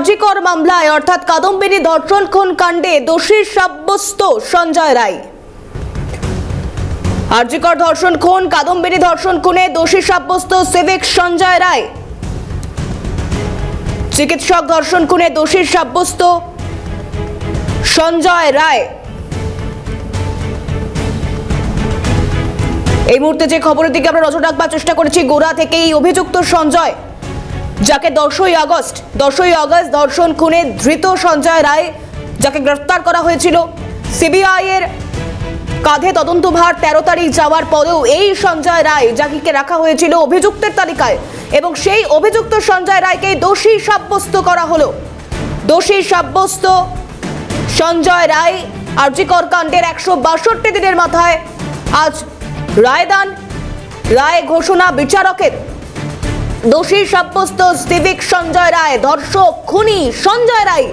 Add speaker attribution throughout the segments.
Speaker 1: আর্জিকর মামলায়, অর্থাৎ কাদম্বিনী ধর্ষণ খুন কাণ্ডে দোষী সাব্যস্ত সঞ্জয় রায়। আর্জিকর ধর্ষণ খুন, কাদম্বিনী ধর্ষণ খুনে দোষী সাব্যস্ত সিভিক সঞ্জয় রায়। চিকিৎসক ধর্ষণ খুনে দোষী সাব্যস্ত সঞ্জয় রায়। এই মুহূর্তে যে খবরের দিকে আমরা নজর রাখবার চেষ্টা করেছি, গোড়া থেকে এই অভিযুক্ত সঞ্জয়। যাকে দশই আগস্ট দশই আগস্ট ধর্ষণ খুনে ধৃত সঞ্জয় রায়, যাকে গ্রেফতার করা হয়েছিল। সিবিআই এর কাঁধে তদন্তভার তেরো তারিখ যাওয়ার পরেও এই সঞ্জয় রায় যাকে রাখা হয়েছিল অভিযুক্তের তালিকায় এবং সেই অভিযুক্ত সঞ্জয় রায়কে দোষী সাব্যস্ত করা হলো। দোষী সাব্যস্ত সঞ্জয় রায় আর্জিকর কাণ্ডের একশো বাষট্টি দিনের মাথায় আজ রায়দান, রায় ঘোষণা বিচারকের দোষী সাব্যস্ত সিভিক সঞ্জয় রায়, ধর্ষক খুনি সঞ্জয় রায়।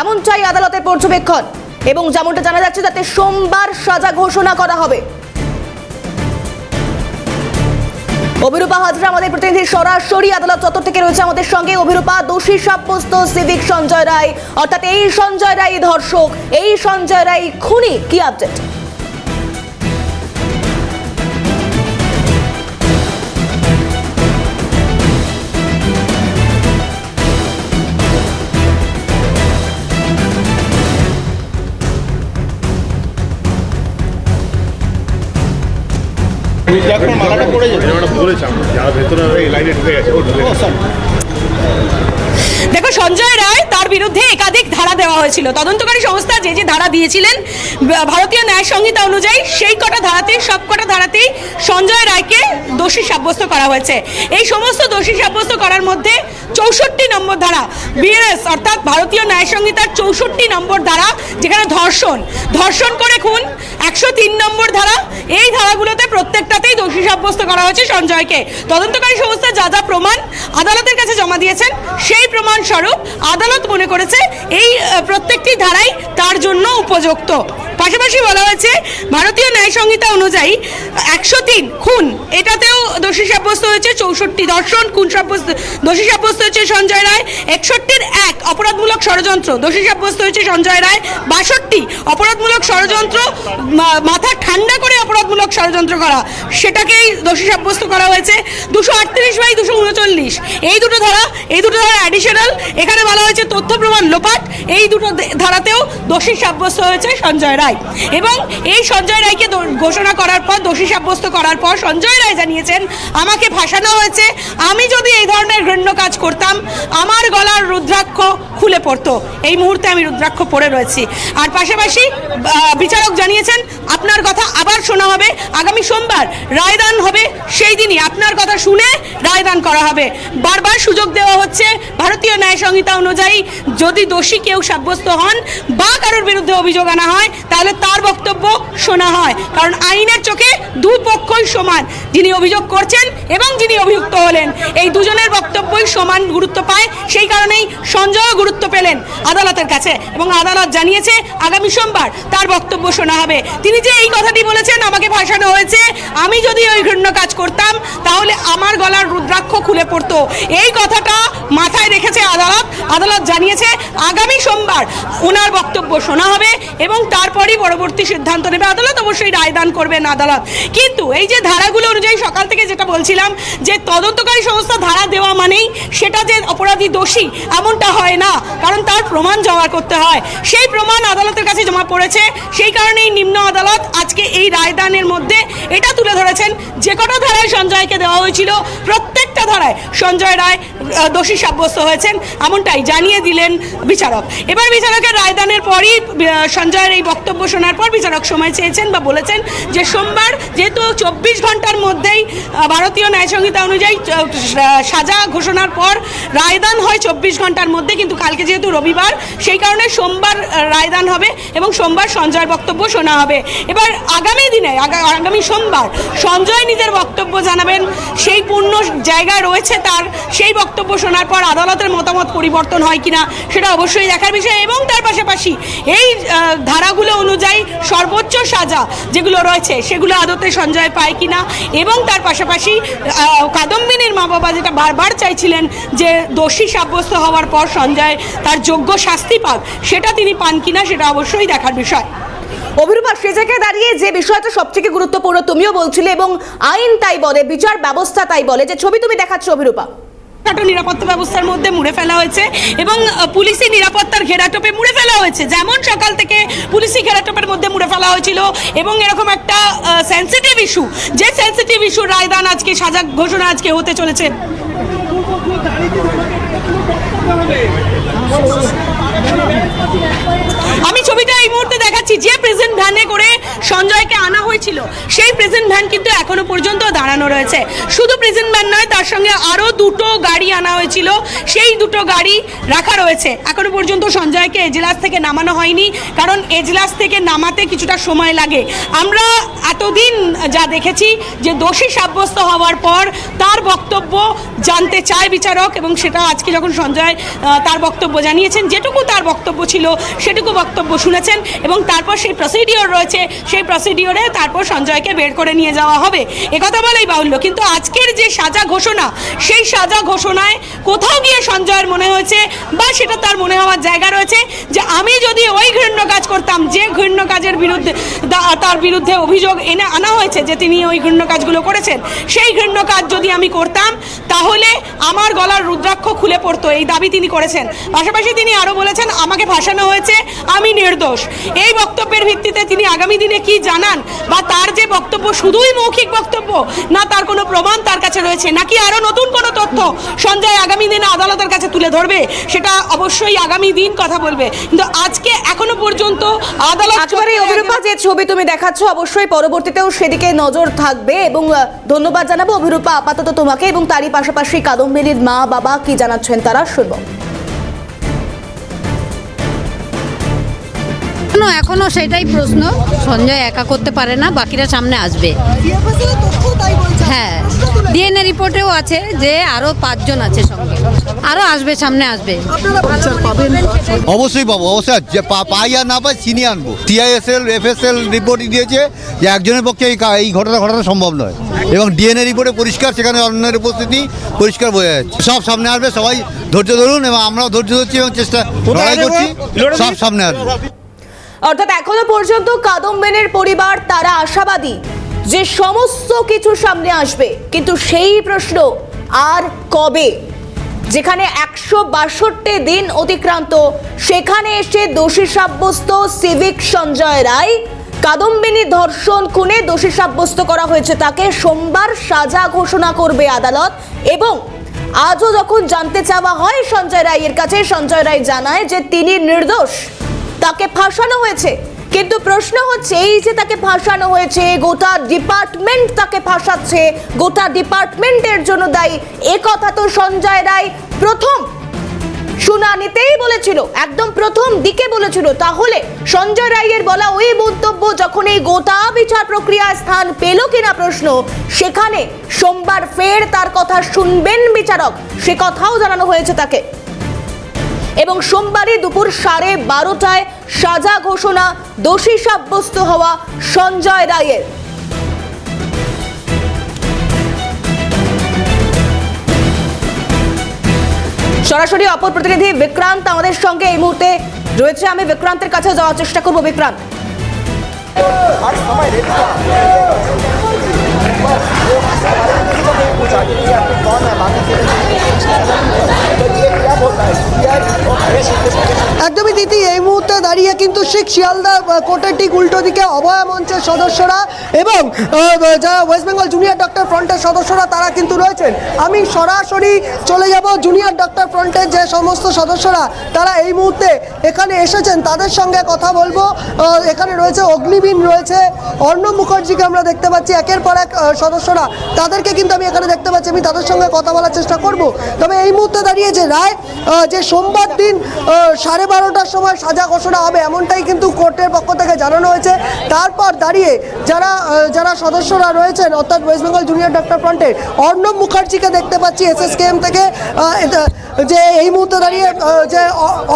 Speaker 1: এমন চাই আদালতের পর্যবেক্ষণ। এবং যেমনটা জানা যাচ্ছে, যাতে সোমবার সাজা ঘোষণা করা হবে। অভিরূপা হাজরা, আমাদের প্রতিনিধি, সরাসরি আদালত চত্বর থেকে রয়েছে আমাদের সঙ্গে। অভিরূপা, দোষী সাব্যস্ত সিভিক সঞ্জয় রায়, অর্থাৎ এই সঞ্জয় রায় ধর্ষক, এই সঞ্জয় রায় খুনি, কি আপডেট
Speaker 2: যখন মালাটা পড়ে যাবে।
Speaker 3: বলেছে আমরা। যারা ভেতরে এই লাইনে ঢুকে গেছে ও ঢুকে গেছে।
Speaker 4: দেখো সঞ্জয় রায় তার বিরুদ্ধে একাধিক ধারা দেওয়া হয়েছিল। তদন্তকারী সংস্থা যে যে ধারা দিয়েছিলেন ভারতীয় ন্যায় সংহিতা অনুযায়ী সেই কটা ধারাতেই সব কটা ধারাতেই সঞ্জয় রায়কে দোষী সাব্যস্ত করা হয়েছে। এই সমস্ত দোষী সাব্যস্ত করার মধ্যে চৌষট্টি নম্বর ধারা বিএনএস অর্থাৎ ভারতীয় ন্যায় সংহিতার চৌষট্টি নম্বর ধারা, যেখানে ধর্ষণ। ধর্ষণ করে খুন, একশো তিন নম্বর ধারা, এই ধারাগুলোতে প্রত্যেকটাতেই দোষী সাব্যস্ত করা হয়েছে সঞ্জয়কে। তদন্তকারী সংস্থা যা যা প্রমাণ আদালতের কাছে জমা দিয়েছেন। সেই প্রমাণ স্বরূপ আদালত মনে করেছে এই প্রত্যেকটি ধারাই তার জন্য উপযুক্ত। পাশাপাশি বলা হয়েছে, ভারতীয় ন্যায় সংহিতা অনুযায়ী একশো তিন খুন, এটাতেও দোষী সাব্যস্ত হয়েছে চৌষট্টি দর্শন, খুন সাব্যস্ত, দোষী সাব্যস্ত হয়েছে সঞ্জয় রায়, একষট্টির এক অপরাধমূলক ষড়যন্ত্র, দোষী সাব্যস্ত হয়েছে সঞ্জয় রায়, বাষট্টি অপরাধমূলক ষড়যন্ত্র মাথা ঠান্ডা করে অপরাধমূলক ষড়যন্ত্র করা, সেটাকেই দোষী সাব্যস্ত করা হয়েছে। দুশো আটত্রিশ বাই দুশো উনচল্লিশ এই দুটো ধারা, এই দুটো ধারা অ্যাডিশনাল এখানে বলা হয়েছে তথ্য প্রমাণ লোপাট, এই দুটো ধারাতেও দোষী সাব্যস্ত হয়েছে সঞ্জয় রায়। এবং এই সঞ্জয় রায়কে ঘোষণা করার পর, দোষী সাব্যস্ত করার পর সঞ্জয় রায় জানিয়েছেন, আমাকে ফাঁসানো হয়েছে, আমি যদি এই ধরনের ঘৃণ্য কাজ করতাম, আমার গলার রুদ্রাক্ষ খুলে পড়তো। এই মুহূর্তে আমি রুদ্রাক্ষ পড়ে রয়েছি। আর পাশাপাশি বিচারক জানিয়েছেন, আপনার কথা আবার শোনা হবে, আগামী সোমবার রায়দান হবে, সেই দিনই আপনার কথা শুনে রায়দান করা হবে। বারবার সুযোগ দেওয়া হচ্ছে ভারতীয় ন্যায় সংহিতা অনুযায়ী। যদি দোষী কেউ সাব্যস্ত হন বা কারোর বিরুদ্ধে অভিযোগ আনা হয়, তাহলে তার বক্তব্য শোনা হয়। কারণ আইনের চোখে দুই পক্ষই সমান। যিনি অভিযোগ করছেন এবং যিনি অভিযুক্ত হলেন, এই দুজনের বক্তব্যই সমান গুরুত্ব পায়। সেই কারণেই সঞ্জয়ও গুরুত্ব পেলেন আদালতের কাছে এবং আদালত জানিয়েছে, আগামী সোমবার তার বক্তব্য শোনা হবে। তিনি যে এই কথাটি বলেছেন, আমাকে ভাসানো হয়েছে। আমি যদি ওই ঘৃণ্য কাজ করতাম আমার গলার রুদ্রাক্ষ খুলে পড়তো। এই কথাটা মাথায় রেখেছে আদালত। আদালত জানিয়েছে, আগামী সোমবার ওনার বক্তব্য শোনা হবে এবং তারপরই পরবর্তী সিদ্ধান্ত নেবে। আদালত অবশ্যই রায়দান করবেন আদালত। কিন্তু এই যে ধারাগুলো অনুযায়ী সকাল থেকে যেটা বলছিলাম, যে তদন্তকারী সংস্থা ধারা দেওয়া মানেই সেটা যে অপরাধী দোষী, এমনটা হয় না। কারণ তার প্রমাণ জমা করতে হয়। সেই প্রমাণ আদালতের কাছে জমা পড়েছে। সেই কারণেই নিম্ন আদালত আজকে এই রায়দানের মধ্যে এটা তুলে ধরেছেন, যে কটা ধারায় সঞ্জয়কে দেওয়া হয়েছিল প্রত্যেকটা ধারায় সঞ্জয় রায় দোষী সাব্যস্ত হয়েছেন, এমনটাই জানিয়ে দিলেন বিচারক। এবার বিচারকের রায়দানের পরই সঞ্জয়ের এই বক্তব্য শোনার পর বিচারক সময় চেয়েছেন বা বলেছেন যে সোমবার যেহেতু চব্বিশ ঘণ্টার মধ্যেই ভারতীয় ন্যায় সংহিতা অনুযায়ী সাজা ঘোষণার পর রায়দান হয় চব্বিশ ঘণ্টার মধ্যে, কিন্তু কালকে যেহেতু রবিবার, সেই কারণে সোমবার রায়দান হবে এবং সোমবার সঞ্জয়ের বক্তব্য শোনা হবে। এবার আগামী দিনে আগামী সোমবার সঞ্জয় নিজের বক্তব্য জানাবেন, সেই পূর্ণ জায়গা জায়গায় রয়েছে তার, সেই বক্তব্য শোনার পর আদালতের মতামত পরিবর্তন হয় কিনা সেটা অবশ্যই দেখার বিষয়। এবং তার পাশাপাশি এই ধারাগুলো অনুযায়ী সর্বোচ্চ সাজা যেগুলো রয়েছে সেগুলো আদতে সঞ্জয় পায় কিনা এবং তার পাশাপাশি কাদম্বিনীর মা বাবা যেটা বারবার চাইছিলেন যে দোষী সাব্যস্ত হওয়ার পর সঞ্জয় তার যোগ্য শাস্তি পাক, সেটা তিনি পান কিনা সেটা অবশ্যই দেখার বিষয়।
Speaker 1: অভিরূপা সে জায়গায় দাঁড়িয়ে যে বিষয়টা সবথেকে গুরুত্বপূর্ণ তুমিও বলছিলে এবং আইন তাই বলে, বিচার ব্যবস্থা তাই বলে, যে ছবি তুমি দেখাচ্ছ অভিরূপা।
Speaker 4: নিরাপত্তা ব্যবস্থার মধ্যে মুড়ে ফেলা হয়েছে এবং পুলিশি নিরাপত্তার ঘেরাটোপে মুড়ে ফেলা হয়েছে। যেমন সকাল থেকে পুলিশি ঘেরাটোপের মধ্যে মুড়ে ফেলা হয়েছিল এবং এরকম একটা সেন্সিটিভ ইস্যু যে সেন্সিটিভ ইস্যু রায়দান আজকে, সাজা ঘোষণা আজকে হতে চলেছে। আমি ছবিটা এই মুহূর্তে দেখাচ্ছি, যে প্রেজেন্ট ভ্যানে করে সঞ্জয়কে আনা হয়েছিল, সেই প্রেজেন্ট ভ্যান কিন্তু এখনও পর্যন্ত দাঁড়ানো রয়েছে। শুধু প্রেজেন্ট ভ্যান নয়, তার সঙ্গে আরও দুটো গাড়ি আনা হয়েছিল, সেই দুটো গাড়ি রাখা রয়েছে। এখনও পর্যন্ত সঞ্জয়কে এজলাস থেকে নামানো হয়নি, কারণ এজলাস থেকে নামাতে কিছুটা সময় লাগে। আমরা এতদিন যা দেখেছি যে দোষী সাব্যস্ত হওয়ার পর তার বক্তব্য জানতে চায় বিচারক এবং সেটা আজকে যখন সঞ্জয় তার বক্তব্য জানিয়েছেন, যেটুকু তার বক্তব্য ছিল সেটুকু বক্তব্য শুনেছেন এবং তারপর সেই প্রসিডিওর রয়েছে, সেই প্রসিডিওরে তারপর সঞ্জয়কে বের করে নিয়ে যাওয়া হবে। একথা বলাই বাহুল্য, কিন্তু আজকের যে সাজা ঘোষণা, সেই সাজা ঘোষণায় কোথাও গিয়ে সঞ্জয়ের মনে হয়েছে বা সেটা তার মনে হওয়ার জায়গা রয়েছে যে আমি যদি ওই ঘৃণ্য কাজ করতাম, যে ঘৃণ্য কাজের বিরুদ্ধে তার বিরুদ্ধে অভিযোগ এনে আনা হয়েছে যে তিনি ওই ঘৃণ্য কাজগুলো করেছেন, সেই ঘৃণ্য কাজ যদি আমি করতাম, তাহলে আমার গলার রুদ্রাক্ষ খুলে পড়তো, এই দাবি তিনি করেছেন। পাশাপাশি তিনি আরও বলেছেন, আমাকে ভাসানো হয়েছে, আমি নির্দোষ। এই বক্তব্যের ভিত্তিতে তিনি আগামী দিনে কি জানান? বা তার যে বক্তব্য শুধুই মৌখিক বক্তব্য, না তার কোনো প্রমাণ তার কাছে রয়েছে? নাকি আরও নতুন কোনো তথ্য সঞ্জয় আগামী দিনে আদালতের কাছে তুলে ধরবে? সেটা অবশ্যই আগামী দিন কথা বলবে। কিন্তু আজকে এখনও পর্যন্ত আদালত
Speaker 1: যে ছবি তুমি দেখাচ্ছ, অবশ্যই পরবর্তীতেও সেদিকে নজর থাকবে এবং ধন্যবাদ জানাব অভিরূপা আপাতত তোমাকে এবং তারই পাশাপাশি কাদম্বিনীর মা বাবা কি জানাচ্ছেন তারা শুনব।
Speaker 2: এখনও এখনও সেটাই প্রশ্ন। সঞ্জয় একা করতে পারে না বাকিরা সামনে আসবে। হ্যাঁ। ডিএনএ রিপোর্টেও আছে যে আরও পাঁচজন আছে সঙ্গে। আরও আসবে সামনে আসবে।
Speaker 5: অবশ্যই পাবো অবশ্যই যে পা- পাই আর না পাই চিনি আনব। টিআইএসএল এফএসএল রিপোর্টই দিয়েছে যে একজনের পক্ষে এই ঘটনা ঘটানো সম্ভব নয়। এবং ডিএনএ রিপোর্টে পরিষ্কার সেখানে অন্যের উপস্থিতি পরিষ্কার বোঝা যাচ্ছে। সব সামনে আসবে সবাই ধৈর্য ধরুন এবং আমরাও ধৈর্য ধরছি এবং চেষ্টা লড়াই করছি। সব সামনে আসবে।
Speaker 1: অর্থাৎ এখনও পর্যন্ত কাদম্বেনের পরিবার তারা আশাবাদী। যে সমস্ত কিছু সামনে আসবে, কিন্তু সেই প্রশ্ন, আর কবে? যেখানে একশো বাষট্টি দিন অতিক্রান্ত, সেখানে এসে দোষী সাব্যস্ত সিভিক সঞ্জয় রায়, কাদম্বিনী ধর্ষণ খুনে দোষী সাব্যস্ত করা হয়েছে তাকে, সোমবার সাজা ঘোষণা করবে আদালত এবং আজও যখন জানতে চাওয়া হয় সঞ্জয় রায়ের কাছে, সঞ্জয় রায় জানায় যে তিনি নির্দোষ, তাকে ফাঁসানো হয়েছে। কিন্তু প্রশ্ন হচ্ছে, এই যে তাকে ফাঁসানো হয়েছে, গোটা ডিপার্টমেন্ট তাকে ফাঁসাচ্ছে, গোটা ডিপার্টমেন্টের জন্য দায়ী, এ কথা তো সঞ্জয় রায় প্রথম শুনানিতেই বলেছিল, একদম প্রথম দিকে বলেছিল। তাহলে সঞ্জয় রায়ের বলা ওই মন্তব্য যখন এই গোটা বিচার প্রক্রিয়ায় স্থান পেল কিনা প্রশ্ন, সেখানে সোমবার ফের তার কথা শুনবেন বিচারক। সে কথাও জানানো হয়েছে তাকে। এবং সোমবারই দুপুর সাড়ে বারোটায় সাজা ঘোষণা, দোষী সাব্যস্ত হওয়া সঞ্জয় রায়ের। সরাসরি অপর প্রতিনিধি বিক্রান্ত আমাদের সঙ্গে এই মুহূর্তে রয়েছে। আমি বিক্রান্তের কাছে যাওয়ার চেষ্টা করব। বিক্রান্ত।
Speaker 6: একদমই দিদি, এই মুহূর্তে দাঁড়িয়ে কিন্তু শিখ শিয়ালদা কোর্টের ঠিক উল্টো দিকে অভয়া মঞ্চের সদস্যরা এবং যারা ওয়েস্ট বেঙ্গল জুনিয়র ডক্টর ফ্রন্টের সদস্যরা, তারা কিন্তু রয়েছেন। আমি সরাসরি চলে যাব জুনিয়র ডক্টর ফ্রন্টের যে সমস্ত সদস্যরা, তারা এই মুহূর্তে এখানে এসেছেন। তাদের সঙ্গে কথা বলব। এখানে রয়েছে অগ্নিবীন রয়েছে অর্ণব মুখার্জিকে আমরা দেখতে পাচ্ছি। একের পর এক সদস্যরা। তাদেরকে কিন্তু আমি এখানে দেখতে পাচ্ছি। আমি তাদের সঙ্গে কথা বলার চেষ্টা করব। তবে এই মুহূর্তে দাঁড়িয়ে যে রায় যে সোমবার দিন সাড়ে বারোটার সময় সাজা ঘোষণা হবে এমনটাই কিন্তু কোর্টের পক্ষ থেকে জানানো হয়েছে। তারপর দাঁড়িয়ে যারা যারা সদস্যরা রয়েছেন অর্থাৎ ওয়েস্ট বেঙ্গল জুনিয়র ডক্টর ফ্রন্টে অর্ণব মুখার্জিকে দেখতে পাচ্ছি এসএসকেএম থেকে। যে এই মুহূর্তে দাঁড়িয়ে যে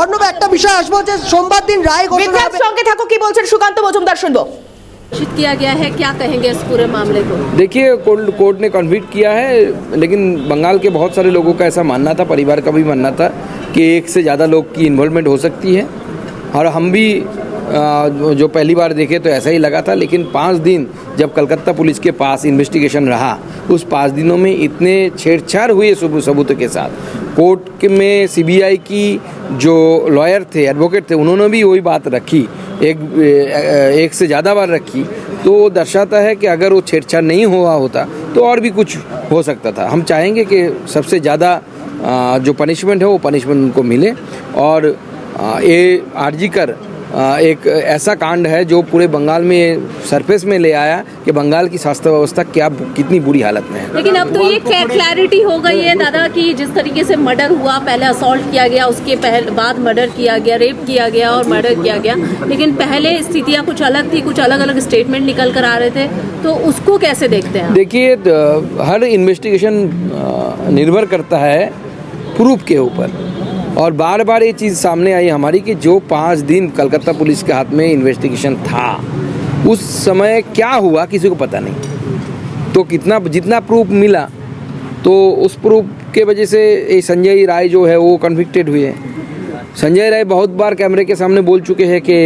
Speaker 6: অর্ণব একটা বিষয় আসব যে সোমবার দিন রায় ঘোষণা
Speaker 1: সঙ্গে থাকো কি বলছেন সুকান্ত মজুমদার শুনব।
Speaker 7: घोषित किया गया है। क्या कहेंगे इस पूरे मामले को?
Speaker 8: देखिए, कोर्ट कोर्ट ने कन्विक्ट किया है, लेकिन बंगाल के बहुत सारे लोगों का ऐसा मानना था, परिवार का भी मानना था, कि एक से ज़्यादा लोग की इन्वॉल्वमेंट हो सकती है। और हम भी जो पहली बार देखे तो ऐसा ही लगा था, लेकिन पाँच दिन जब कलकत्ता पुलिस के पास इन्वेस्टिगेशन रहा, उस पाँच दिनों में इतने छेड़छाड़ हुए सबू- सबूतों के साथ। कोर्ट में सीबीआई की जो लॉयर थे एडवोकेट थे, उन्होंने भी वही बात रखी एक एक से ज़्यादा बार रखी तो वो दर्शाता है कि अगर वो छेड़छाड़ नहीं हुआ होता तो और भी कुछ हो सकता था। हम चाहेंगे कि सबसे ज़्यादा जो पनिशमेंट है, वो पनिशमेंट उनको मिले। और ये आरजी कर एक ऐसा कांड है जो पूरे बंगाल में सरफेस में ले आया कि बंगाल की स्वास्थ्य व्यवस्था क्या कितनी बुरी हालत में है।
Speaker 7: लेकिन अब तो ये क्लैरिटी हो गई है दादा कि जिस तरीके से मर्डर हुआ पहले असॉल्ट किया गया उसके पहले बाद मर्डर किया गया रेप किया गया और मर्डर किया गया। लेकिन पहले स्थितियाँ कुछ अलग थी कुछ अलग अलग स्टेटमेंट निकल कर आ रहे थे तो उसको कैसे देखते हैं
Speaker 8: देखिए हर इन्वेस्टिगेशन निर्भर करता है प्रूफ के ऊपर। और बार बार ये चीज़ सामने आई हमारी कि जो पाँच दिन कलकत्ता पुलिस के हाथ में इन्वेस्टिगेशन था उस समय क्या हुआ किसी को पता नहीं। तो कितना जितना प्रूफ मिला तो उस प्रूफ के वजह से ये संजय राय जो है वो कन्विक्टेड हुए। संजय राय बहुत बार कैमरे के सामने बोल चुके हैं कि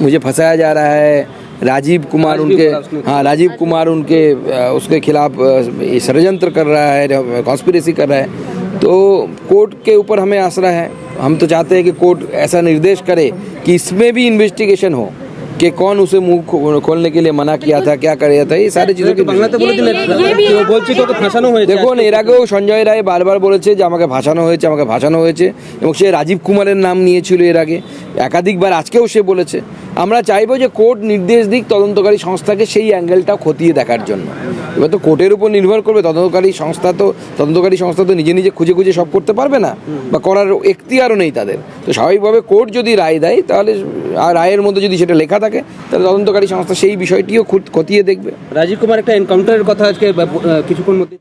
Speaker 8: मुझे फंसाया जा रहा है राजीव कुमार उनके हाँ राजीव कुमार उनके उसके खिलाफ षडयंत्र कर रहा है कॉन्स्पिरेसी कर रहा है। तो कोर्ट के ऊपर हमें आसरा है हम तो चाहते हैं कि कोर्ट ऐसा निर्देश करे कि इसमें भी इन्वेस्टिगेशन हो कि कौन उसे मुंह खो- खोलने के लिए मना किया था क्या कर था ये सारी चीज़ों की
Speaker 7: ये- ये- ये भी
Speaker 8: দেখুন এর আগেও সঞ্জয় রায় বারবার বলেছে যে আমাকে ভাসানো হয়েছে আমাকে ভাসানো হয়েছে এবং সে রাজীব কুমারের নাম নিয়েছিল এর আগে একাধিকবার আজকেও সে বলেছে আমরা চাইব যে কোর্ট নির্দেশ দিক তদন্তকারী সংস্থাকে সেই অ্যাঙ্গেলটা খতিয়ে দেখার জন্য। এবার তো কোর্টের উপর নির্ভর করবে তদন্তকারী সংস্থা তো তদন্তকারী সংস্থা তো নিজে নিজে খুঁজে খুঁজে সব করতে পারবে না বা করার এখতিয়ারও নেই তাদের। তো স্বাভাবিকভাবে কোর্ট যদি রায় দেয় তাহলে আর রায়ের মধ্যে যদি সেটা লেখা থাকে তাহলে তদন্তকারী সংস্থা সেই বিষয়টিও খুঁত- খতিয়ে দেখবে।
Speaker 9: রাজীব কুমার একটা এনকাউন্টারের কথা আজকে কিছুক্ষণ মধ্যে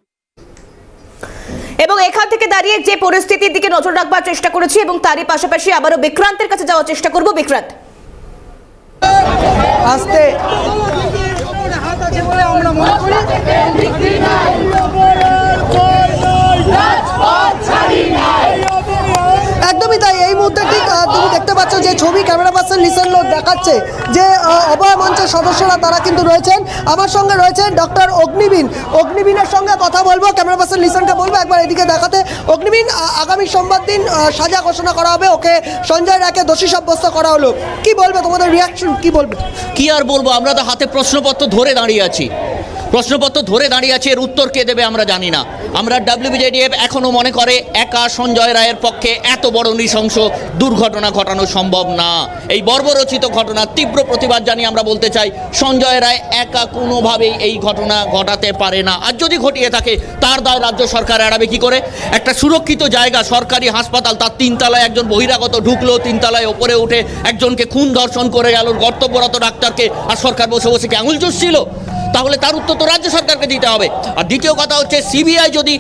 Speaker 1: এবং এখান থেকে দাঁড়িয়ে যে পরিস্থিতির দিকে নজর রাখবার চেষ্টা করেছি এবং তারই পাশাপাশি আবারও বিক্রান্তের কাছে যাওয়ার চেষ্টা করব। বিক্রান্ত।
Speaker 6: আসতে। একদমই তাই এই মুহূর্তে ঠিক আহ, তুমি দেখতে পাচ্ছ যে ছবি ক্যামেরা পার্সন লিসেন লোক দেখাচ্ছে, যে অভয় মঞ্চের সদস্যরা তারা কিন্তু রয়েছেন। আমার সঙ্গে রয়েছেন ডক্টর অগ্নিবীন অগ্নিবীনের সঙ্গে কথা বলব, ক্যামেরা পার্সন লিসনকে বলব, একবার এদিকে দেখাতে। অগ্নিবীন আগামী সোমবার দিন সাজা ঘোষণা করা হবে, ওকে সঞ্জয় রায়কে দোষী সাব্যস্ত করা হলো। কি বলবে তোমাদের রিয়াকশন কি বলবে?
Speaker 10: কি আর বলব? আমরা তো হাতে প্রশ্নপত্র ধরে দাঁড়িয়ে আছি। প্রশ্নপত্র ধরে দাঁড়িয়ে আছে, এর উত্তর কে দেবে আমরা জানি না। আমরা ডাব্লিউবিজেডিএফ এখনও মনে করে একা সঞ্জয় রায়ের পক্ষে এত বড় নৃশংস দুর্ঘটনা ঘটানো সম্ভব না। এই বর্বরচিত ঘটনার তীব্র প্রতিবাদ জানিয়ে আমরা বলতে চাই, সঞ্জয় রায় একা কোনোভাবেই এই ঘটনা ঘটাতে পারে না। আর যদি ঘটিয়ে থাকে, তার দায় রাজ্য সরকার এড়াবে কি করে? একটা সুরক্ষিত জায়গা, সরকারি হাসপাতাল, তার তিনতলায় একজন বহিরাগত ঢুকলো, তিনতলায় ওপরে উঠে একজনকে খুন ধর্ষণ করে গেল কর্তব্যরত ডাক্তারকে, আর সরকার বসে বসে কি আঙুল চুষছিল? তাহলে তার উত্তর তো রাজ্য সরকারকে দিতে হবে। আর দ্বিতীয় কথা হচ্ছে সিবিআই যদি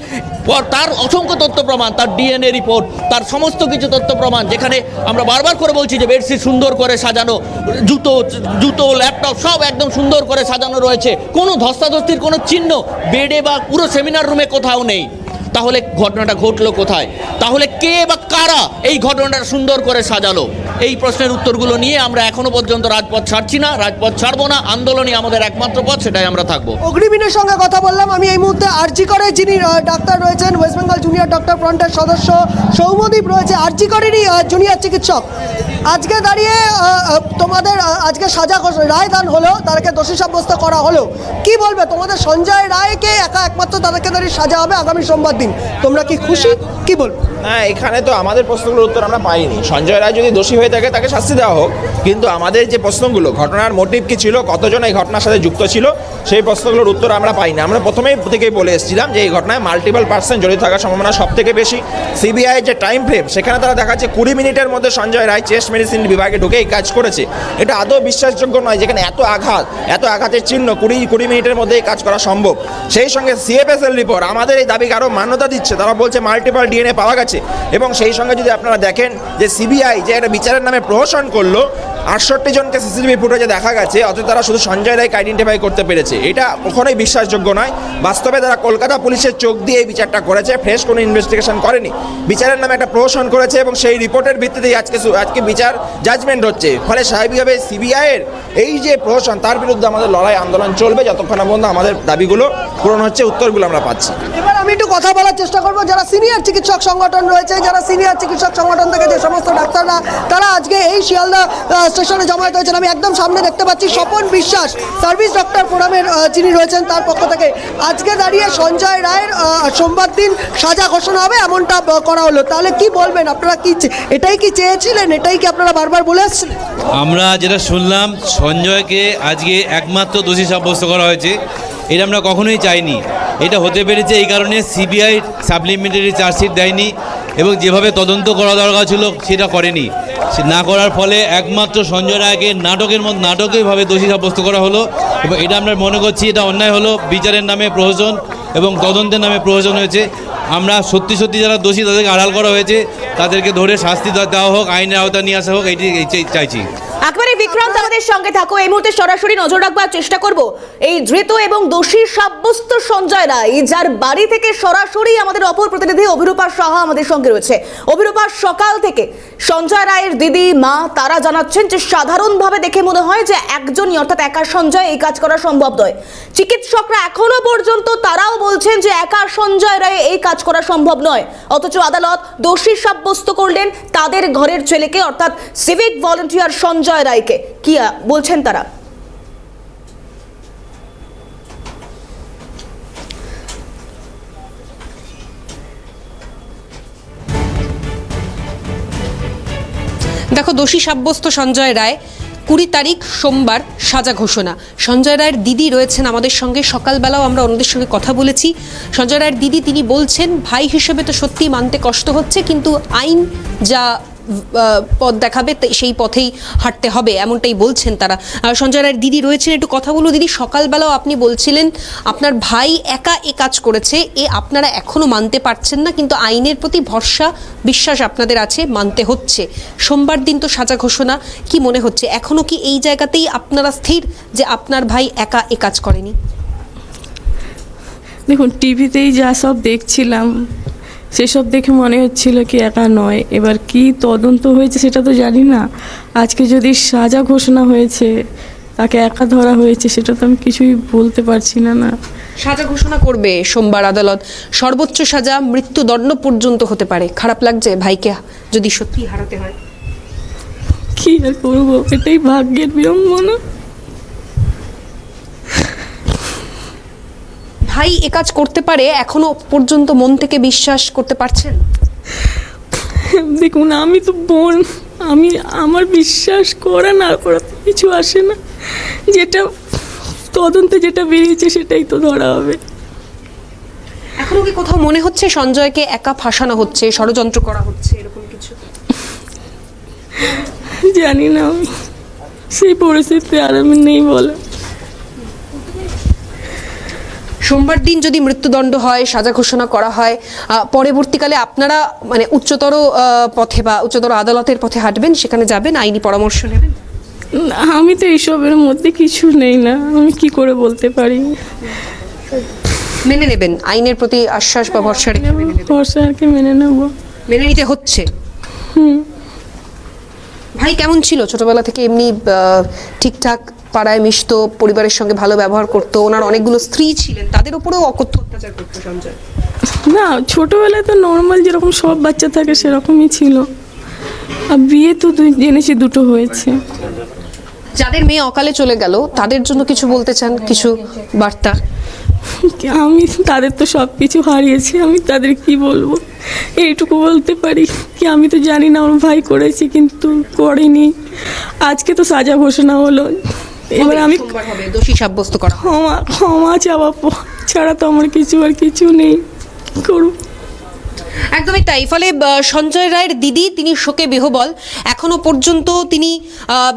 Speaker 10: তার অসংখ্য তথ্য প্রমাণ, তার ডিএনএ রিপোর্ট তার সমস্ত কিছু তথ্য প্রমাণ, যেখানে আমরা বারবার করে বলছি যে বেডশিট সুন্দর করে সাজানো, জুতো জুতো, ল্যাপটপ সব একদম সুন্দর করে সাজানো রয়েছে। কোনো ধস্তাধস্তির কোনো চিহ্ন বেডে বা পুরো সেমিনার রুমে কোথাও নেই। তাহলে ঘটনাটা ঘটলো কোথায়? তাহলে কে বা কারা এই ঘটনাটা সুন্দর করে সাজালো? এই প্রশ্নের উত্তরগুলো নিয়ে আমরা এখনও পর্যন্ত রাজপথ ছাড়ছি না, রাজপথ ছাড়বো না, আন্দোলনই আমাদের একমাত্র পথ, সেটাই আমরা থাকব।
Speaker 6: অগ্নিবীনের সঙ্গে কথা বললাম, আমি এই মুহূর্তে আরজি করে, যিনি ডাক্তার রয়েছেন, ওয়েস্ট বেঙ্গল জুনিয়র ডক্টর ফ্রন্টের সদস্য সৌমদীপ রয়েছে, আরজি করেরই জুনিয়র চিকিৎসক। আজকে দাঁড়িয়ে তোমাদের আজকে সাজা রায় দান হলো, তাদেরকে দোষী সাব্যস্ত করা হলো। কি বলবে তোমাদের সঞ্জয় রায়কে একা একমাত্র তাদেরকে দাঁড়িয়ে সাজা হবে আগামী সোমবার দিন? তোমরা কি খুশি? কি বলবে?
Speaker 11: হ্যাঁ এখানে তো আমাদের প্রশ্নগুলোর উত্তর আমরা পাইনি। সঞ্জয় রায় যদি দোষী হয়ে থাকে, তাকে শাস্তি দেওয়া হোক। কিন্তু আমাদের যে প্রশ্নগুলো, ঘটনার মোটিভ কি ছিল, কতজন এই ঘটনার সাথে যুক্ত ছিল, সেই প্রশ্নগুলোর উত্তর আমরা পাইনি। আমরা প্রথমেই থেকেই বলে এসেছিলাম যে এই ঘটনায় মাল্টিপল পার্সন জড়িত থাকার সম্ভাবনা সব থেকে বেশি। সিবিআই যে টাইম ফ্রেম সেখানে তারা দেখাচ্ছে কুড়ি মিনিটের মধ্যে সঞ্জয় রায় চেস্ট মেডিসিন বিভাগে ঢুকে এই কাজ করেছে। এটা আদৌ বিশ্বাসযোগ্য নয়, যেখানে এত আঘাত, এত আঘাতের চিহ্ন কুড়ি কুড়ি মিনিটের মধ্যে এই কাজ করা সম্ভব। সেই সঙ্গে সিএফএসএল রিপোর্ট আমাদের এই দাবিকে আরও মান্যতা দিচ্ছে। তারা বলছে মাল্টিপল ডিএনএ পাওয়া গেছে। এবং সেই সঙ্গে যদি আপনারা দেখেন যে সিবিআই যে একটা বিচারের নামে প্রহসন করল আটষট্টি জনকে সিসিটিভি ফুটেজে দেখা গেছে, অথচ তারা শুধু সঞ্জয় রায়কে আইডেন্টিফাই করতে পেরেছে। এটা কখনোই বিশ্বাসযোগ্য নয়। বাস্তবে তারা কলকাতা পুলিশের চোখ দিয়ে এই বিচারটা করেছে ফ্রেশ কোনো ইনভেস্টিগেশন করেনি। বিচারের নামে একটা প্রহসন করেছে এবং সেই রিপোর্টের ভিত্তিতেই আজকে আজকে বিচার জাজমেন্ট হচ্ছে। ফলে স্বাভাবিকভাবে সিবিআইয়ের এই যে প্রহসন তার বিরুদ্ধে আমাদের লড়াই আন্দোলন চলবে। যতক্ষণ পর্যন্ত আমাদের দাবিগুলো পূরণ হচ্ছে, উত্তরগুলো আমরা পাচ্ছি।
Speaker 6: এবার আমি একটু কথা বলার চেষ্টা করব। যারা সিনিয়র চিকিৎসক সংগঠন রয়েছে, যারা সিনিয়র চিকিৎসক সংগঠন থেকে যে সমস্ত ডাক্তাররা, তারা আজকে এই শিয়ালদা স্টেশনে জমায়েত হয়েছেন। আমি একদম সামনে দেখতে পাচ্ছি স্বপন বিশ্বাস, সার্ভিস ডক্টর ফোরামের যিনি রয়েছেন তার পক্ষ থেকে। আজকে দাঁড়িয়ে সঞ্জয় রায়ের সোমবার দিন সাজা ঘোষণা হবে, এমনটা করা হলো। তাহলে কি বলবেন? আপনারা কি এটাই কি চেয়েছিলেন? এটাই কি আপনারা বারবার বলে আসছিলেন?
Speaker 12: আমরা যেটা শুনলাম, সঞ্জয়কে আজকে একমাত্র দোষী সাব্যস্ত করা হয়েছে। এটা আমরা কখনোই চাইনি। এটা হতে পেরেছে এই কারণে সিবিআই সাপ্লিমেন্টারি চার্জশিট দেয়নি এবং যেভাবে তদন্ত করা দরকার ছিল, সেটা করেনি। না করার ফলে একমাত্র সঞ্জয় রায়কে নাটকের মতো নাটকীয়ভাবে দোষী সাব্যস্ত করা হলো। এবং এটা আমরা মনে করছি এটা অন্যায় হলো। বিচারের নামে প্রয়োজন এবং তদন্তের নামে প্রয়োজন হয়েছে। আমরা সত্যি সত্যি যারা দোষী তাদেরকে আড়াল করা হয়েছে, তাদেরকে ধরে শাস্তি দেওয়া হোক, আইনের আওতা নিয়ে আসা হোক এটি চাইছি।
Speaker 1: আমাদের সঙ্গে থাকো। এই মুহূর্তে সরাসরি নজর রাখবার চেষ্টা করব। এই ধৃত এবং দোষী সাব্যস্ত সঞ্জয় রায়, যার বাড়ি থেকে সরাসরি আমাদের অপর প্রতিনিধি অভিরূপা সাহা আমাদের সঙ্গে রয়েছে। অভিরূপা, সকাল থেকে সঞ্জয় রায়ের দিদি, মা, তারা জানাচ্ছেন যে সাধারণভাবে দেখে মনে হয় যে একজনই, অর্থাৎ একা সঞ্জয়, এই কাজ করা সম্ভব নয়। চিকিৎসকরা এখনও পর্যন্ত তারাও বলছেন যে একা সঞ্জয় রায় এই কাজ করা সম্ভব নয়। অথচ আদালত দোষী সাব্যস্ত করলেন তাদের ঘরের ছেলেকে, অর্থাৎ সিভিক ভলেন্টিয়ার সঞ্জয় রায়কে। কি বলছেন তারা।
Speaker 13: দেখো, দোষী সাব্যস্ত সঞ্জয় রায় কুড়ি তারিখ সোমবার সাজা ঘোষণা। সঞ্জয় রায়ের দিদি রয়েছেন আমাদের সঙ্গে। সকালবেলাও আমরা অন্যদের সঙ্গে কথা বলেছি। সঞ্জয় রায়ের দিদি, তিনি বলছেন, ভাই হিসেবে তো সত্যি মানতে কষ্ট হচ্ছে, কিন্তু আইন যা পথ দেখাবে সেই পথেই হাঁটতে হবে, এমনটাই বলছেন তারা। সঞ্জয় রায়ের দিদি রয়েছেন, একটু কথা বলো দিদি, সকালবেলাও আপনি বলছিলেন, আপনার ভাই একা এ কাজ করেছে, এ আপনারা এখনও মানতে পারছেন না, কিন্তু আইনের প্রতি ভরসা, বিশ্বাস আপনাদের আছে, মানতে হচ্ছে। সোমবার দিন তো সাজা ঘোষণা, কি মনে হচ্ছে? এখনও কি এই জায়গাতেই আপনারা স্থির যে আপনার ভাই একা এ কাজ করেনি?
Speaker 2: দেখুন, টিভিতেই যা সব দেখছিলাম সেসব দেখে মনে হচ্ছিল কি একা নয়। এবার কি তদন্ত হয়েছে সেটা তো জানি না। আজকে যদি সাজা ঘোষণা হয়েছে তাকে একা ধরা হয়েছে সেটা তো আমি কিছুই বলতে পারছি না না।
Speaker 13: সাজা ঘোষণা করবে সোমবার আদালত। সর্বোচ্চ সাজা মৃত্যুদণ্ড পর্যন্ত হতে পারে। খারাপ লাগছে ভাইকে যদি সত্যি হারাতে হয়।
Speaker 2: কি আর করব? এটাই ভাগ্যের বিড়ম্বনা।
Speaker 13: ভাই এ কাজ করতে পারে এখনও পর্যন্ত মন থেকে বিশ্বাস করতে পারছেন?
Speaker 2: দেখুন আমি তো বোন আমি আমার বিশ্বাস করা না করা কিছু আসে না। যেটা তদন্তে যেটা বেরিয়েছে সেটাই তো ধরা হবে।
Speaker 13: এখনও কি কোথাও মনে হচ্ছে সঞ্জয়কে একা ফাঁসানো হচ্ছে ষড়যন্ত্র করা হচ্ছে এরকম কিছু?
Speaker 2: জানি না আমি। সেই পরিস্থিতিতে আর আমি নেই বলে।
Speaker 13: সোমবার দিন যদি মৃত্যুদণ্ড হয় সাজা ঘোষণা করা হয় পরবর্তীকালে আপনারা মানে উচ্চতর পথে বা উচ্চতর আদালতের পথে হাঁটবেন সেখানে যাবেন আইনি পরামর্শ নেবেন?
Speaker 2: আমি তো এইসবের মধ্যে কিছু নেই না। আমি কি করে বলতে পারি?
Speaker 13: মেনে নেবেন আইনের প্রতি আশ্বাস বা ভরসা।
Speaker 2: ভরসাকে মেনে নেব?
Speaker 13: মেনে নিতে হচ্ছে?
Speaker 2: হুম।
Speaker 13: ভাই কেমন ছিল? ছোটবেলা থেকে এমনি ঠিকঠাক পাড়ায় মিশতো পরিবারের সঙ্গে ভালো ব্যবহার করতো ওনার অনেকগুলো স্ত্রী ছিলেন তাদের উপরেও অকথ্য অত্যাচার করতো সঞ্জয়।
Speaker 2: না ছোটবেলায় তো নর্মাল যেরকম সব বাচ্চা থাকে সেরকমই ছিল। আর বিয়ে তো জেনেছি দুটো হয়েছে।
Speaker 13: যাদের মেয়ে অকালে চলে গেল তাদের জন্য কিছু বলতে চান কিছু বার্তা?
Speaker 2: আমি তাদের তো সব কিছু হারিয়েছি আমি তাদের কি বলব? এইটুকু বলতে পারি কি আমি তো জানি না আমার ভাই করেছি কিন্তু করিনি। আজকে তো সাজা ঘোষণা হলো। এবার আমি
Speaker 13: দোষী সাব্যস্ত করা।
Speaker 2: ক্ষমা ক্ষমা চাওয়া ছাড়া তো আমার কিছু আর কিছু নেই। কি করব
Speaker 13: একদমই তাই। ফলে সঞ্জয় রায়ের দিদি তিনি শোকে বিহবল। এখনও পর্যন্ত তিনি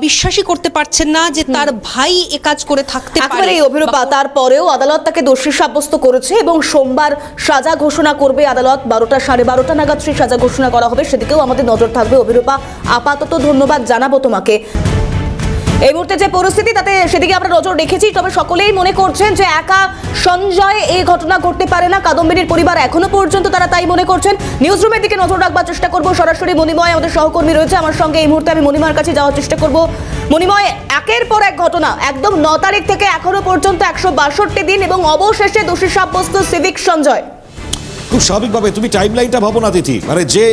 Speaker 13: বিশ্বাসই করতে পারছেন না যে তার ভাই এ কাজ করে থাকতে পারে।
Speaker 1: এই অভিরূপা। তারপরেও আদালত তাকে দোষী সাব্যস্ত করেছে এবং সোমবার সাজা ঘোষণা করবে আদালত। বারোটা সাড়ে বারোটা নাগাদ সেই সাজা ঘোষণা করা হবে। সেদিকেও আমাদের নজর থাকবে অভিরূপা। আপাতত ধন্যবাদ জানাব তোমাকে। এই মুহূর্তে যে পরিস্থিতি, তাতে সেদিকে আমরা নজর রেখেছি। তবে সকলেই মনে করছেন যে একা সঞ্জয় এই ঘটনা ঘটতে পারে না। কাদম্বিনীর পরিবার এখনও পর্যন্ত তারা তাই মনে করছেন। নিউজ রুমের দিকে নজর রাখবার চেষ্টা করব। সরাসরি মণিময় আমাদের সহকর্মী রয়েছে। আমার সঙ্গে এই মুহূর্তে আমি মণিময়ের কাছে যাওয়ার চেষ্টা করব। মণিময়, একের পর এক ঘটনা, একদম ন তারিখ থেকে এখনও পর্যন্ত একশো বাষট্টি দিন এবং অবশেষে দোষী সাব্যস্ত সিভিক সঞ্জয়।
Speaker 3: খুব স্বাভাবিকভাবে তুমি টাইম লাইনটা ভাবো না, তিথি। মানে যে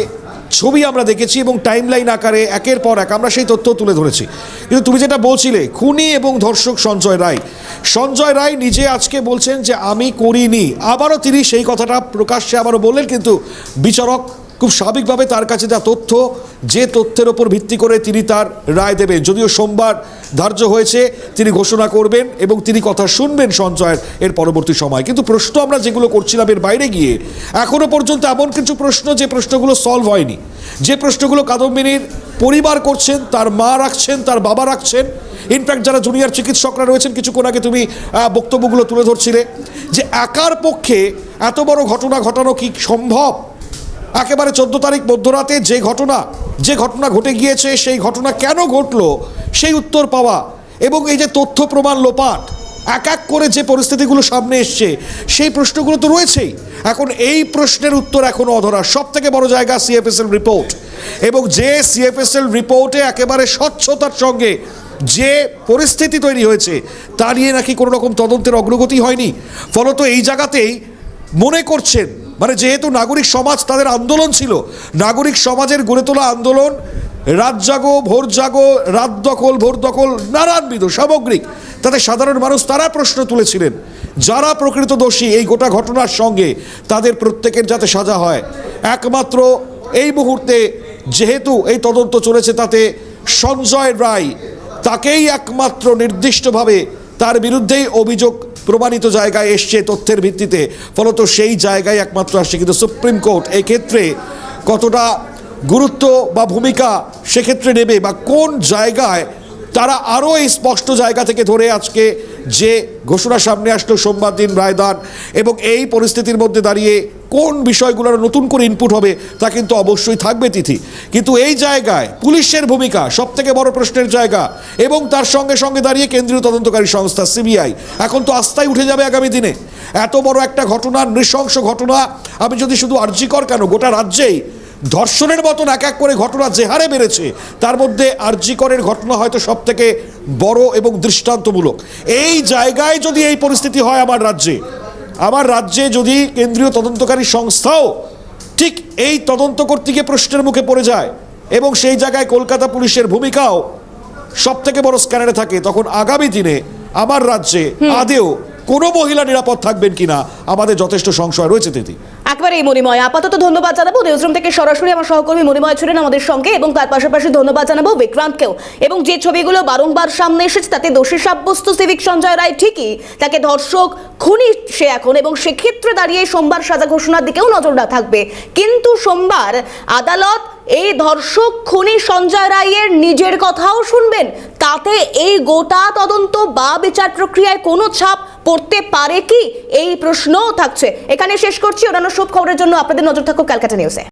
Speaker 3: ছবি আমরা দেখেছি এবং টাইম লাইন আকারে একের পর এক আমরা সেই তথ্য তুলে ধরেছি। কিন্তু তুমি যেটা বলছিলে, খুনি এবং ধর্ষক সঞ্জয় রায়। সঞ্জয় রায় নিজে আজকে বলছেন যে, আমি করিনি। আবারও তিনি সেই কথাটা প্রকাশ্যে আবারও বললেন, কিন্তু বিচারক খুব স্বাভাবিকভাবে তার কাছে যা তথ্য, যে তথ্যের ওপর ভিত্তি করে তিনি তার রায় দেবেন। যদিও সোমবার ধার্য হয়েছে, তিনি ঘোষণা করবেন এবং তিনি কথা শুনবেন সঞ্চয়ের এর পরবর্তী সময়। কিন্তু প্রশ্ন আমরা যেগুলো করছিলাম এর বাইরে গিয়ে এখনও পর্যন্ত এমন কিছু প্রশ্ন যে প্রশ্নগুলো সলভ হয়নি। যে প্রশ্নগুলো কাদম্বিনীর পরিবার করছেন, তার মা রাখছেন, তার বাবা রাখছেন ইনফ্যাক্ট যারা জুনিয়র চিকিৎসকরা রয়েছেন, কিছুক্ষণ আগে তুমি বক্তব্যগুলো তুলে ধরছিলে, যে একার পক্ষে এত বড় ঘটনা ঘটানো কি সম্ভব? একেবারে চোদ্দ তারিখ মধ্যরাতে যে ঘটনা যে ঘটনা ঘটে গিয়েছে, সেই ঘটনা কেন ঘটলো, সেই উত্তর পাওয়া এবং এই যে তথ্য প্রমাণ লোপাট, এক এক করে যে পরিস্থিতিগুলো সামনে এসছে, সেই প্রশ্নগুলো তো রয়েছেই। এখন এই প্রশ্নের উত্তর এখনও অধরা। সব থেকে বড় জায়গা সিএফএসএল রিপোর্ট এবং যে সিএফএসএল রিপোর্টে একেবারে স্বচ্ছতার সঙ্গে যে পরিস্থিতি তৈরি হয়েছে, তা নিয়ে নাকি কোনো রকম তদন্তের অগ্রগতি হয়নি। ফলত এই জায়গাতেই মনে করছেন মানে যেহেতু নাগরিক সমাজ তাদের আন্দোলন ছিল, নাগরিক সমাজের গড়ে তোলা আন্দোলন, রাত জাগো, ভোর জাগো, রাত দখল, ভোর দখল, নানানবিধ, সামগ্রিক, তাতে সাধারণ মানুষ তারা প্রশ্ন তুলেছিলেন, যারা প্রকৃত দোষী এই গোটা ঘটনার সঙ্গে তাদের প্রত্যেকের যাতে সাজা হয়, একমাত্র এই মুহূর্তে যেহেতু এই তদন্ত চলেছে তাতে সঞ্জয় রায়, তাকেই একমাত্র নির্দিষ্টভাবে তার বিরুদ্ধেই অভিযোগ প্রমাণিত জায়গায় এসছে তথ্যের ভিত্তিতে। ফলত সেই জায়গায় একমাত্র আসছে কিন্তু সুপ্রিম কোর্ট। এক্ষেত্রে কতটা গুরুত্ব বা ভূমিকা সেক্ষেত্রে নেবে বা কোন জায়গায় তারা আরও এই স্পষ্ট জায়গা থেকে ধরে আজকে যে ঘোষণা সামনে আসলো সোমবার দিন রায়দান, এবং এই পরিস্থিতির মধ্যে দাঁড়িয়ে কোন বিষয়গুলোর নতুন করে ইনপুট হবে তা কিন্তু অবশ্যই থাকবে তিথি। কিন্তু এই জায়গায় পুলিশের ভূমিকা সব থেকে বড় প্রশ্নের জায়গা, এবং তার সঙ্গে সঙ্গে দাঁড়িয়ে কেন্দ্রীয় তদন্তকারী সংস্থা সিবিআই। এখন তো আস্থায় উঠে যাবে আগামী দিনে। এত বড় একটা ঘটনা নৃশংস ঘটনা, আমি যদি শুধু আর্যিকর কেন? গোটা রাজ্যেই ধর্ষণের মতন এক এক করে ঘটনা যে হারে বেড়েছে। তার মধ্যে আর্যিকরের ঘটনা হয়তো সব থেকে বড় এবং দৃষ্টান্তমূলক। এই জায়গায় যদি এই পরিস্থিতি হয় আমার রাজ্যে আমার রাজ্যে যদি কেন্দ্রীয় তদন্তকারী সংস্থাও ঠিক এই তদন্ত করতে গিয়ে প্রশ্নের মুখে পড়ে যায় এবং সেই জায়গায় কলকাতা পুলিশের ভূমিকাও সব থেকে বড় স্ক্যানারে থাকে তখন আগামী দিনে আমার রাজ্যে আদেও কোনো মহিলা নিরাপদ থাকবেন কিনা, আমাদের যথেষ্ট সংশয় রয়েছে তিথি
Speaker 1: একবারে এই মণিময়, আপাতত ধন্যবাদ জানাব। নিউজরুম থেকে সরাসরি আমার সহকর্মী মণিময় ছিলেন আমাদের সঙ্গে এবং তার পাশাপাশি ধন্যবাদ জানাব বিক্রান্তকেও। এবং যে ছবিগুলো বারংবার সামনে এসেছে, তাতে দোষী সাব্যস্ত সিভিক সঞ্জয় রায় ঠিকই, তাকে ধর্ষক, খুনি সে এখন এবং সেক্ষেত্রে দাঁড়িয়ে সোমবার সাজা ঘোষণার দিকেও নজর না থাকবে। কিন্তু সোমবার আদালত এই ধর্ষক, খুনি সঞ্জয় রায়ের নিজের কথাও শুনবেন। তাতে এই গোটা তদন্ত বা বিচার প্রক্রিয়ায় কোনো ছাপ পড়তে পারে কি? এই প্রশ্নও থাকছে। এখানে শেষ করছি। অন্যান্য সব খবরের জন্য আপনাদের নজর থাকুক ক্যালকাটা নিউজে।